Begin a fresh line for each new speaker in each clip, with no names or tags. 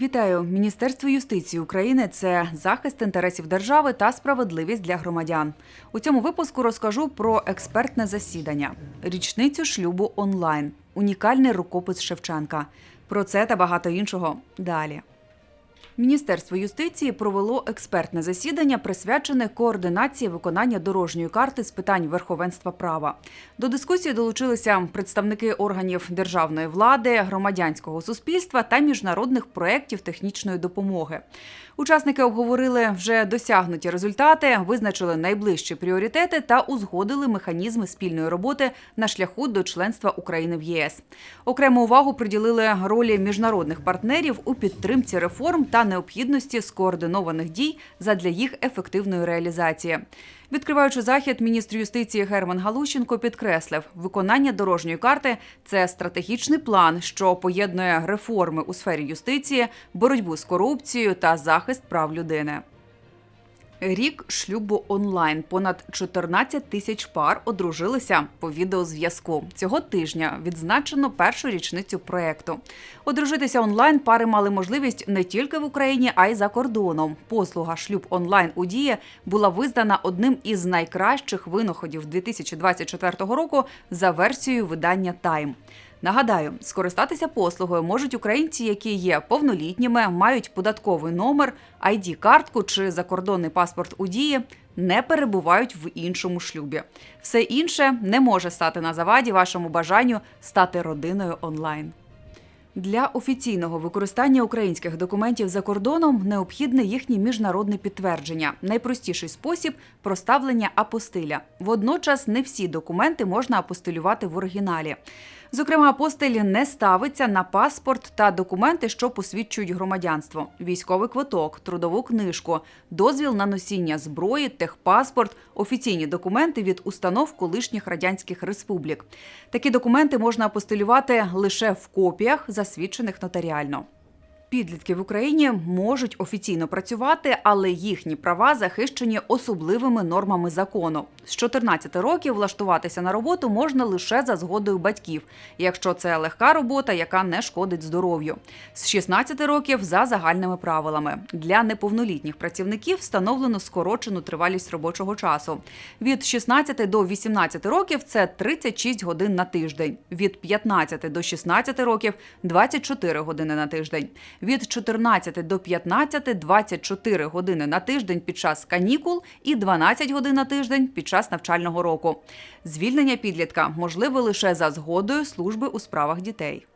Вітаю! Міністерство юстиції України це захист інтересів держави та справедливість для громадян. У цьому випуску розкажу про експертне засідання, річницю шлюбу онлайн, унікальний рукопис Шевченка. Про це та багато іншого далі. Міністерство юстиції провело експертне засідання, присвячене координації виконання дорожньої карти з питань верховенства права. До дискусії долучилися представники органів державної влади, громадянського суспільства та міжнародних проєктів технічної допомоги. Учасники обговорили вже досягнуті результати, визначили найближчі пріоритети та узгодили механізми спільної роботи на шляху до членства України в ЄС. Окрему увагу приділили ролі міжнародних партнерів у підтримці реформ та необхідності скоординованих дій задля їх ефективної реалізації. Відкриваючи захід, міністр юстиції Герман Галущенко підкреслив, виконання дорожньої карти це стратегічний план, що поєднує реформи у сфері юстиції, боротьбу з корупцією та захист прав людини. Рік шлюбу онлайн. Понад 14 тисяч пар одружилися по відеозв'язку. Цього тижня відзначено першу річницю проекту. Одружитися онлайн пари мали можливість не тільки в Україні, а й за кордоном. Послуга шлюб онлайн у дії була визнана одним із найкращих винаходів 2024 року за версією видання Time. Нагадаю, скористатися послугою можуть українці, які є повнолітніми, мають податковий номер, id картку чи закордонний паспорт у дії, не перебувають в іншому шлюбі. Все інше не може стати на заваді вашому бажанню стати родиною онлайн. Для офіційного використання українських документів за кордоном необхідне їхнє міжнародне підтвердження. Найпростіший спосіб проставлення апостиля. Водночас не всі документи можна апостилювати в оригіналі. Зокрема, апостиль не ставиться на паспорт та документи, що посвідчують громадянство: військовий квиток, трудову книжку, дозвіл на носіння зброї, техпаспорт, офіційні документи від установ колишніх радянських республік. Такі документи можна апостилювати лише в копіях, засвідчених нотаріально. Підлітки в Україні можуть офіційно працювати, але їхні права захищені особливими нормами закону. З 14 років влаштуватися на роботу можна лише за згодою батьків, якщо це легка робота, яка не шкодить здоров'ю. З 16 років за загальними правилами. Для неповнолітніх працівників встановлено скорочену тривалість робочого часу. Від 16 до 18 років це 36 годин на тиждень. Від 15 до 16 років 24 години на тиждень від 14 до 15 – 24 години на тиждень під час канікул і 12 годин на тиждень під час навчального року. Звільнення підлітка можливе лише за згодою служби у справах дітей.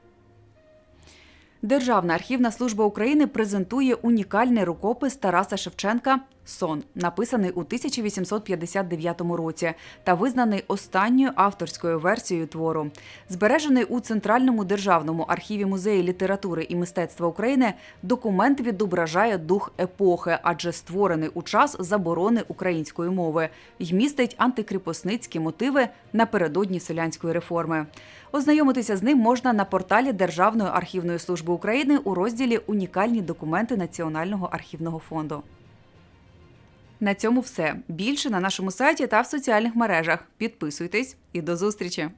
Державна архівна служба України презентує унікальний рукопис Тараса Шевченка Сон, написаний у 1859 році та визнаний останньою авторською версією твору. Збережений у Центральному державному архіві музею літератури і мистецтва України, документ відображає дух епохи, адже створений у час заборони української мови й містить антикріпосницькі мотиви напередодні селянської реформи. Ознайомитися з ним можна на порталі Державної архівної служби України у розділі Унікальні документи Національного архівного фонду. На цьому все. Більше на нашому сайті та в соціальних мережах. Підписуйтесь і до зустрічі!